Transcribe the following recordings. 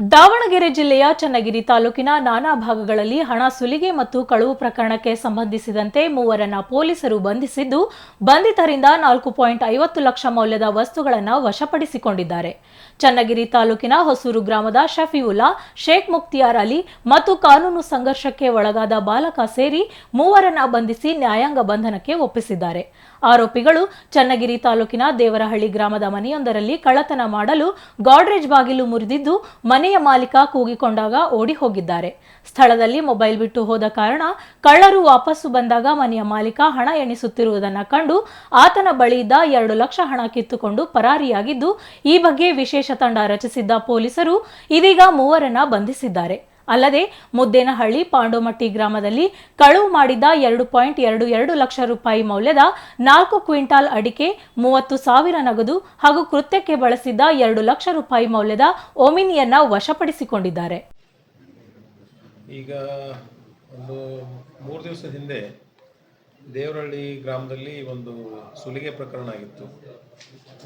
ದಾವಣಗೆರೆ ಜಿಲ್ಲೆಯ ಚನ್ನಗಿರಿ ತಾಲೂಕಿನ ನಾನಾ ಭಾಗಗಳಲ್ಲಿ ಹಣ ಸುಲಿಗೆ ಮತ್ತು ಕಳುವು ಪ್ರಕರಣಕ್ಕೆ ಸಂಬಂಧಿಸಿದಂತೆ ಮೂವರನ್ನ ಪೊಲೀಸರು ಬಂಧಿಸಿದ್ದು, ಬಂಧಿತರಿಂದ ನಾಲ್ಕು ಪಾಯಿಂಟ್ ಐವತ್ತು ಲಕ್ಷ ಮೌಲ್ಯದ ವಸ್ತುಗಳನ್ನು ವಶಪಡಿಸಿಕೊಂಡಿದ್ದಾರೆ. ಚನ್ನಗಿರಿ ತಾಲೂಕಿನ ಹೊಸೂರು ಗ್ರಾಮದ ಶಫಿವುಲ್ಲಾ, ಶೇಖ್ ಮುಕ್ತಿಯಾರ್ ಅಲಿ ಮತ್ತು ಕಾನೂನು ಸಂಘರ್ಷಕ್ಕೆ ಒಳಗಾದ ಬಾಲಕ ಸೇರಿ ಮೂವರನ್ನ ಬಂಧಿಸಿ ನ್ಯಾಯಾಂಗ ಬಂಧನಕ್ಕೆ ಒಪ್ಪಿಸಿದ್ದಾರೆ. ಆರೋಪಿಗಳು ಚನ್ನಗಿರಿ ತಾಲೂಕಿನ ದೇವರಹಳ್ಳಿ ಗ್ರಾಮದ ಮನೆಯೊಂದರಲ್ಲಿ ಕಳ್ಳತನ ಮಾಡಲು ಗಾಡ್ರೇಜ್ ಬಾಗಿಲು ಮುರಿದಿದ್ದು ಮನೆಯ ಮಾಲೀಕ ಕೂಗಿಕೊಂಡಾಗ ಓಡಿ ಹೋಗಿದ್ದಾರೆ. ಸ್ಥಳದಲ್ಲಿ ಮೊಬೈಲ್ ಬಿಟ್ಟು ಹೋದ ಕಾರಣ ಕಳ್ಳರು ವಾಪಸ್ಸು ಬಂದಾಗ ಮನೆಯ ಮಾಲೀಕ ಹಣ ಎಣಿಸುತ್ತಿರುವುದನ್ನು ಕಂಡು ಆತನ ಬಳಿಯಿದ್ದ ಎರಡು ಲಕ್ಷ ಹಣ ಕಿತ್ತುಕೊಂಡು ಪರಾರಿಯಾಗಿದ್ದು, ಈ ಬಗ್ಗೆ ವಿಶೇಷ ತಂಡ ರಚಿಸಿದ್ದ ಪೊಲೀಸರು ಇದೀಗ ಮೂವರನ್ನ ಬಂಧಿಸಿದ್ದಾರೆ. ಅಲ್ಲದೆ ಮುದ್ದೇನಹಳ್ಳಿ ಪಾಂಡೋಮಟ್ಟಿ ಗ್ರಾಮದಲ್ಲಿ ಕಳುವು ಮಾಡಿದ್ದ ಎರಡು ಪಾಯಿಂಟ್ ಎರಡು ಎರಡು ಲಕ್ಷ ರೂಪಾಯಿ ಮೌಲ್ಯದ ನಾಲ್ಕು ಕ್ವಿಂಟಾಲ್ ಅಡಿಕೆ, ಮೂವತ್ತು ಸಾವಿರ ನಗದು ಹಾಗೂ ಕೃತ್ಯಕ್ಕೆ ಬಳಸಿದ್ದ ಎರಡು ಲಕ್ಷ ರೂಪಾಯಿ ಮೌಲ್ಯದ ಒಮಿನಿಯನ್ನ ವಶಪಡಿಸಿಕೊಂಡಿದ್ದಾರೆ. ಈಗ ಒಂದು ಮೂರು ದಿವಸದ ಹಿಂದೆ ದೇವರಹಳ್ಳಿ ಗ್ರಾಮದಲ್ಲಿ ಒಂದು ಸುಲಿಗೆ ಪ್ರಕರಣ ಆಗಿತ್ತು.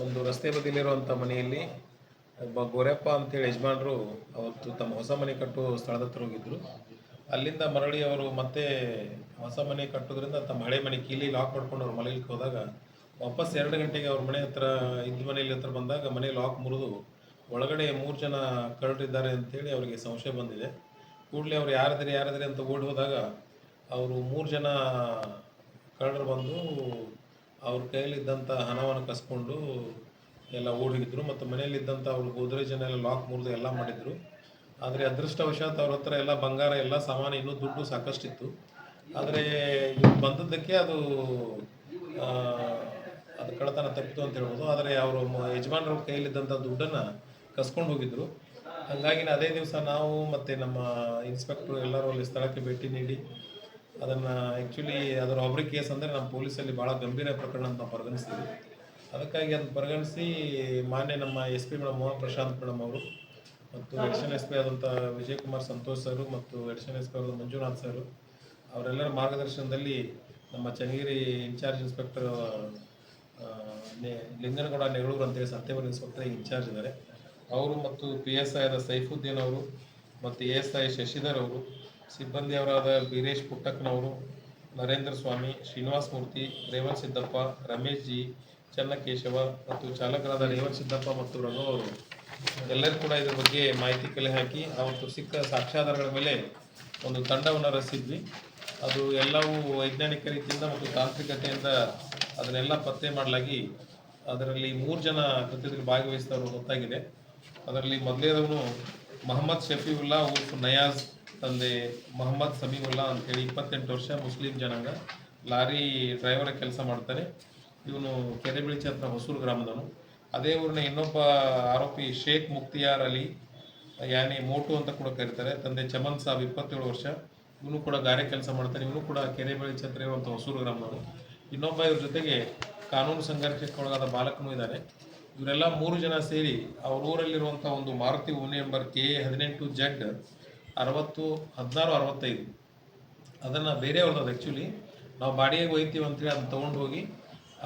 ಒಂದು ರಸ್ತೆ ಬದಿಯಲ್ಲಿರುವಂಥ ಮನೆಯಲ್ಲಿ ಒಬ್ಬ ಗೋರೆಪ್ಪ ಅಂತೇಳಿ ಯಜಮಾನರು ಅವತ್ತು ತಮ್ಮ ಹೊಸ ಮನೆ ಕಟ್ಟುವ ಸ್ಥಳದ ಹತ್ರ ಹೋಗಿದ್ರು. ಅಲ್ಲಿಂದ ಮರಳಿ ಅವರು ಮತ್ತೆ ಹೊಸ ಮನೆ ಕಟ್ಟೋದ್ರಿಂದ ತಮ್ಮ ಹಳೆ ಮನೆ ಕೀಲಿ ಲಾಕ್ ಮಾಡ್ಕೊಂಡು ಅವ್ರು ಮನೆಗೆ ಹೋದಾಗ ವಾಪಸ್ ಎರಡು ಗಂಟೆಗೆ ಅವ್ರ ಮನೆ ಹತ್ರ, ಇದ್ದ ಮನೆಯಲ್ಲಿ ಹತ್ರ ಬಂದಾಗ ಮನೆ ಲಾಕ್ ಮುರಿದು ಒಳಗಡೆ ಮೂರು ಜನ ಕಳ್ಳರಿದ್ದಾರೆ ಅಂತೇಳಿ ಅವರಿಗೆ ಸಂಶಯ ಬಂದಿದೆ. ಕೂಡಲೇ ಅವ್ರು ಯಾರದ್ರಿ ಯಾರದ್ರಿ ಅಂತ ಓಡಿ ಹೋದಾಗ ಅವರು ಮೂರು ಜನ ಕಳ್ಳರು ಬಂದು ಅವ್ರ ಕೈಯಲ್ಲಿದ್ದಂಥ ಹಣವನ್ನು ಕಸ್ಕೊಂಡು ಎಲ್ಲ ಓಡಿದ್ರು ಮತ್ತು ಮನೆಯಲ್ಲಿದ್ದಂಥ ಅವ್ರ ಗೋದ್ರೇಜನ್ನೆಲ್ಲ ಲಾಕ್ ಮುರಿದು ಎಲ್ಲ ಮಾಡಿದ್ರು. ಆದರೆ ಅದೃಷ್ಟವಶಾತ್ ಅವ್ರ ಹತ್ರ ಎಲ್ಲ ಬಂಗಾರ, ಎಲ್ಲ ಸಾಮಾನು, ಇನ್ನೂ ದುಡ್ಡು ಸಾಕಷ್ಟಿತ್ತು. ಆದರೆ ಇವ್ರು ಬಂದದ್ದಕ್ಕೆ ಅದು ಅದು ಕಳತನ ತಪ್ಪಿತು ಅಂತ ಹೇಳ್ಬೋದು. ಆದರೆ ಅವರು ಯಜಮಾನರ ಕೈಯಲ್ಲಿದ್ದಂಥ ದುಡ್ಡನ್ನು ಕಸ್ಕೊಂಡು ಹೋಗಿದ್ರು. ಹಾಗಾಗಿ ಅದೇ ದಿವಸ ನಾವು ಮತ್ತು ನಮ್ಮ ಇನ್ಸ್ಪೆಕ್ಟ್ರು ಎಲ್ಲರೂ ಅಲ್ಲಿ ಸ್ಥಳಕ್ಕೆ ಭೇಟಿ ನೀಡಿ, ಅದನ್ನು ಆ್ಯಕ್ಚುಲಿ ಅದರ ಒಬ್ಬರಿ ಕೇಸ್ ಅಂದರೆ ನಮ್ಮ ಪೊಲೀಸಲ್ಲಿ ಭಾಳ ಗಂಭೀರ ಪ್ರಕರಣ ಅಂತ ನಾವು ಪರಿಗಣಿಸ್ತೀವಿ. ಅದಕ್ಕಾಗಿ ಅದನ್ನು ಪರಿಗಣಿಸಿ ಮಾನ್ಯ ನಮ್ಮ S P madam Mohan Prashanth madam ಅವರು ಮತ್ತು ಎಡಿಷನ್ ಎಸ್ ಪಿ ಆದಂಥ ವಿಜಯಕುಮಾರ್ ಸಂತೋಷ್ ಸರ್ ಮತ್ತು ಎಡಿಷನ್ ಎಸ್ ಪಿ ಆದ ಮಂಜುನಾಥ್ ಸರ್ ಅವರೆಲ್ಲರ ಮಾರ್ಗದರ್ಶನದಲ್ಲಿ ನಮ್ಮ ಚನ್ನಗಿರಿ ಇನ್ಚಾರ್ಜ್ ಇನ್ಸ್ಪೆಕ್ಟರ್ ಲಿಂಗನಗೌಡ ನೆಗಳೂರು ಅಂತೇಳಿ ಸತ್ಯವರ್ ಇನ್ಸ್ಪೆಕ್ಟರ್ ಇನ್ಚಾರ್ಜ್ ಇದ್ದಾರೆ ಅವರು ಮತ್ತು ಪಿ ಎಸ್ ಐ ಆದ ಸೈಫುದ್ದೀನ್ ಅವರು ಮತ್ತು ಎ ಎಸ್ ಐ ಶಶಿಧರ್ ಅವರು, ಸಿಬ್ಬಂದಿಯವರಾದ ವೀರೇಶ್ ಪುಟ್ಟಕ್ಕನವರು, ನರೇಂದ್ರ ಸ್ವಾಮಿ, ಶ್ರೀನಿವಾಸ ಮೂರ್ತಿ ರೇವಣ್ ಸಿದ್ದಪ್ಪ ರಮೇಶ್ ಜಿ ಚನ್ನಕೇಶವ ಮತ್ತು ಚಾಲಕರಾದ ರೇವಸಿದ್ದಪ್ಪ ಮತ್ತು ರಘು ಅವರು. ಎಲ್ಲರೂ ಕೂಡ ಇದರ ಬಗ್ಗೆ ಮಾಹಿತಿ ಕಲೆ ಹಾಕಿ ಅವತ್ತು ಸಿಕ್ಕ ಸಾಕ್ಷ್ಯಾಧಾರಗಳ ಮೇಲೆ ಒಂದು ತಂಡವನ್ನು ರಚಿಸಿದ್ವಿ ಅದು ಎಲ್ಲವೂ ವೈಜ್ಞಾನಿಕ ರೀತಿಯಿಂದ ಮತ್ತು ತಾಂತ್ರಿಕತೆಯಿಂದ ಅದನ್ನೆಲ್ಲ ಪತ್ತೆ ಮಾಡಲಾಗಿ ಅದರಲ್ಲಿ ಮೂರು ಜನ ಕೃತ್ಯದಲ್ಲಿ ಭಾಗವಹಿಸಿದವರು ಗೊತ್ತಾಗಿದೆ. ಅದರಲ್ಲಿ ಮೊದಲೇದವನು ಮೊಹಮ್ಮದ್ ಶಫೀವುಲ್ಲಾ ಉರ್ಫ್ ನಯಾಜ್, ತಂದೆ ಮೊಹಮ್ಮದ್ ಸಮೀವುಲ್ಲಾ ಅಂತೇಳಿ ಇಪ್ಪತ್ತೆಂಟು ವರ್ಷ ಮುಸ್ಲಿಂ ಜನಾಂಗ, ಲಾರಿ ಡ್ರೈವರ್ ಕೆಲಸ ಮಾಡ್ತಾನೆ ಇವನು ಕೆರೆಬೇಳಿ ಹತ್ರ ಹೊಸೂರು ಗ್ರಾಮದವನು. ಅದೇ ಊರಿನ ಇನ್ನೊಬ್ಬ ಆರೋಪಿ ಶೇಖ್ ಮುಕ್ತಿಯಾರ್ ಅಲಿ, ಯಾನಿ ಮೋಟು ಅಂತ ಕೂಡ ಕರೀತಾರೆ. ತಂದೆ ಚಮನ್ ಸಾಬ್ ಇಪ್ಪತ್ತೇಳು ವರ್ಷ. ಇವನು ಕೂಡ ಗಾರೆ ಕೆಲಸ ಮಾಡ್ತಾನೆ. ಇವನು ಕೂಡ ಕೆರೆಬೇಳಿ ಛತ್ರ ಇರುವಂಥ ಹೊಸೂರು ಗ್ರಾಮದವನು. ಇನ್ನೊಬ್ಬ ಇವ್ರ ಜೊತೆಗೆ ಕಾನೂನು ಸಂಘರ್ಷಕ್ಕೆ ಒಳಗಾದ ಬಾಲಕನೂ ಇದ್ದಾನೆ ಇವರೆಲ್ಲ ಮೂರು ಜನ ಸೇರಿ ಅವ್ರ ಊರಲ್ಲಿರುವಂಥ ಒಂದು ಮಾರುತಿ ಓನೆ ಎಂಬರ್ ಕೆ ಹದಿನೆಂಟು ಜೆಡ್ ಅರವತ್ತು, ಹದಿನಾರು, ಅರವತ್ತೈದು. ಅದನ್ನು ಬೇರೆಯವ್ರದ್ದು ಆ್ಯಕ್ಚುಲಿ ನಾವು ಬಾಡಿಗೆಗೆ ಒಯ್ತೀವಿ ಅಂತೇಳಿ ಅದನ್ನ ತೊಗೊಂಡು ಹೋಗಿ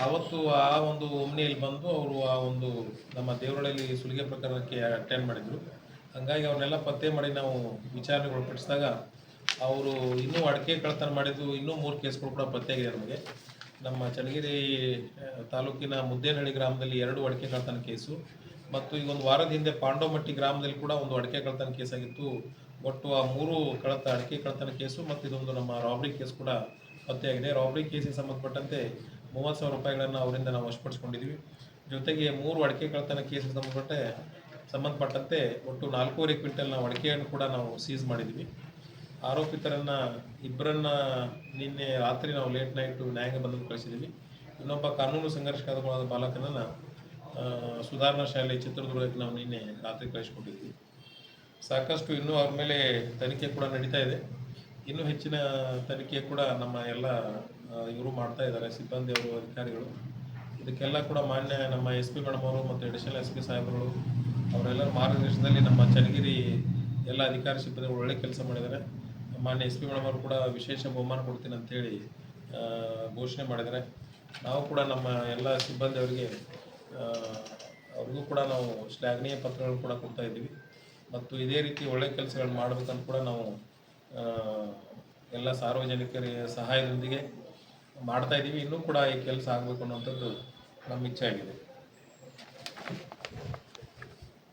ಆವತ್ತು ಆ ಒಂದು ಒಮ್ನಿಯಲ್ಲಿ ಬಂದು ಅವರು ಆ ಒಂದು ನಮ್ಮ ದೇವರಳ್ಳಿ ಸುಲಿಗೆ ಪ್ರಕರಣಕ್ಕೆ ಅಟೆಂಡ್ ಮಾಡಿದರು. ಹಾಗಾಗಿ ಅವ್ರನ್ನೆಲ್ಲ ಪತ್ತೆ ಮಾಡಿ ನಾವು ವಿಚಾರಣೆ ಒಳಪಡಿಸಿದಾಗ ಅವರು ಇನ್ನೂ ಅಡಿಕೆ ಕಳ್ತನ ಮಾಡಿದ್ದು, ಇನ್ನೂ ಮೂರು ಕೇಸ್ಗಳು ಕೂಡ ಪತ್ತೆಯಾಗಿದೆ ನಮಗೆ. ನಮ್ಮ ಚನ್ನಗಿರಿ ತಾಲೂಕಿನ ಮುದ್ದೇನಹಳ್ಳಿ ಗ್ರಾಮದಲ್ಲಿ ಎರಡು ಅಡಿಕೆ ಕಳ್ತನ ಕೇಸು ಮತ್ತು ಈಗ ಒಂದು ವಾರದ ಹಿಂದೆ ಪಾಂಡೋಮಟ್ಟಿ ಗ್ರಾಮದಲ್ಲಿ ಕೂಡ ಒಂದು ಅಡಿಕೆ ಕಳ್ತನ ಕೇಸಾಗಿತ್ತು. ಒಟ್ಟು ಆ ಮೂರು ಕಳತ ಅಡಿಕೆ ಕಳ್ತನ ಕೇಸು ಮತ್ತು ಇದೊಂದು ನಮ್ಮ ರಾಬ್ರಿ ಕೇಸ್ ಕೂಡ ಪತ್ತೆಯಾಗಿದೆ. ರಾಬ್ರಿ ಕೇಸಿಗೆ ಸಂಬಂಧಪಟ್ಟಂತೆ ಮೂವತ್ತು ಸಾವಿರ ರೂಪಾಯಿಗಳನ್ನು ಅವರಿಂದ ನಾವು ವಶಪಡಿಸ್ಕೊಂಡಿದ್ವಿ ಜೊತೆಗೆ ಮೂರು ಅಡಿಕೆ ಕಳ್ತನ ಕೇಸಿಗೆ ಸಂಬಂಧಪಟ್ಟೆ ಸಂಬಂಧಪಟ್ಟಂತೆ ಒಟ್ಟು ನಾಲ್ಕೂವರೆ ಕ್ವಿಂಟಲ್ ನಾವು ಅಡಿಕೆಯನ್ನು ಕೂಡ ನಾವು ಸೀಸ್ ಮಾಡಿದ್ವಿ ಆರೋಪಿತರನ್ನ ಇಬ್ಬರನ್ನ ನಿನ್ನೆ ರಾತ್ರಿ ನಾವು ಲೇಟ್ ನೈಟು ನ್ಯಾಯಾಂಗ ಬಂಧನ ಕಳಿಸಿದ್ದೀವಿ. ಇನ್ನೊಬ್ಬ ಕಾನೂನು ಸಂಘರ್ಷಕ್ಕೊಳಗಾದ ಬಾಲಕನನ್ನು ಸುಧಾರಣಾ ಶಾಲೆ ಚಿತ್ರದುರ್ಗಕ್ಕೆ ನಾವು ನಿನ್ನೆ ರಾತ್ರಿ ಕಳಿಸ್ಕೊಟ್ಟಿದ್ವಿ ಸಾಕಷ್ಟು ಇನ್ನೂ ಅವ್ರ ಮೇಲೆ ತನಿಖೆ ಕೂಡ ನಡೀತಾ ಇದೆ. ಇನ್ನೂ ಹೆಚ್ಚಿನ ತನಿಖೆ ಕೂಡ ನಮ್ಮ ಎಲ್ಲ ಇವರು ಮಾಡ್ತಾ ಇದ್ದಾರೆ, ಸಿಬ್ಬಂದಿಯವರು, ಅಧಿಕಾರಿಗಳು. ಇದಕ್ಕೆಲ್ಲ ಕೂಡ ಮಾನ್ಯ ನಮ್ಮ ಎಸ್ ಪಿ ಮೇಡಮ್ ಅವರು ಮತ್ತು ಅಡಿಷನಲ್ ಎಸ್ ಪಿ ಸಾಹೇಬರು, ಅವರೆಲ್ಲರ ಮಾರ್ಗದರ್ಶನದಲ್ಲಿ ನಮ್ಮ ಚನ್ನಗಿರಿ ಎಲ್ಲ ಅಧಿಕಾರಿ ಸಿಬ್ಬಂದಿಗಳು ಒಳ್ಳೆ ಕೆಲಸ ಮಾಡಿದ್ದಾರೆ. ಮಾನ್ಯ ಎಸ್ ಪಿ ಮೇಡಮ್ ಅವರು ಕೂಡ ವಿಶೇಷ ಬಹುಮಾನ ಕೊಡ್ತೀನಿ ಅಂತೇಳಿ ಘೋಷಣೆ ಮಾಡಿದ್ದಾರೆ. ನಾವು ಕೂಡ ನಮ್ಮ ಎಲ್ಲ ಸಿಬ್ಬಂದಿಯವರಿಗೆ ಅವ್ರಿಗೂ ಕೂಡ ನಾವು ಶ್ಲಾಘನೀಯ ಪತ್ರಗಳು ಕೂಡ ಕೊಡ್ತಾ ಇದ್ದೀವಿ. ಮತ್ತು ಇದೇ ರೀತಿ ಒಳ್ಳೆ ಕೆಲಸಗಳು ಮಾಡಬೇಕಂತ ಕೂಡ ನಾವು ಎಲ್ಲ ಸಾರ್ವಜನಿಕರ ಸಹಾಯದೊಂದಿಗೆ ಮಾಡ್ತಾ ಇದ್ದೀವಿ. ಇನ್ನೂ ಕೂಡ ಈ ಕೆಲಸ ಆಗಬೇಕು ಅನ್ನುವಂಥದ್ದು ನಮ್ಮ ಇಚ್ಛೆ ಆಗಿದೆ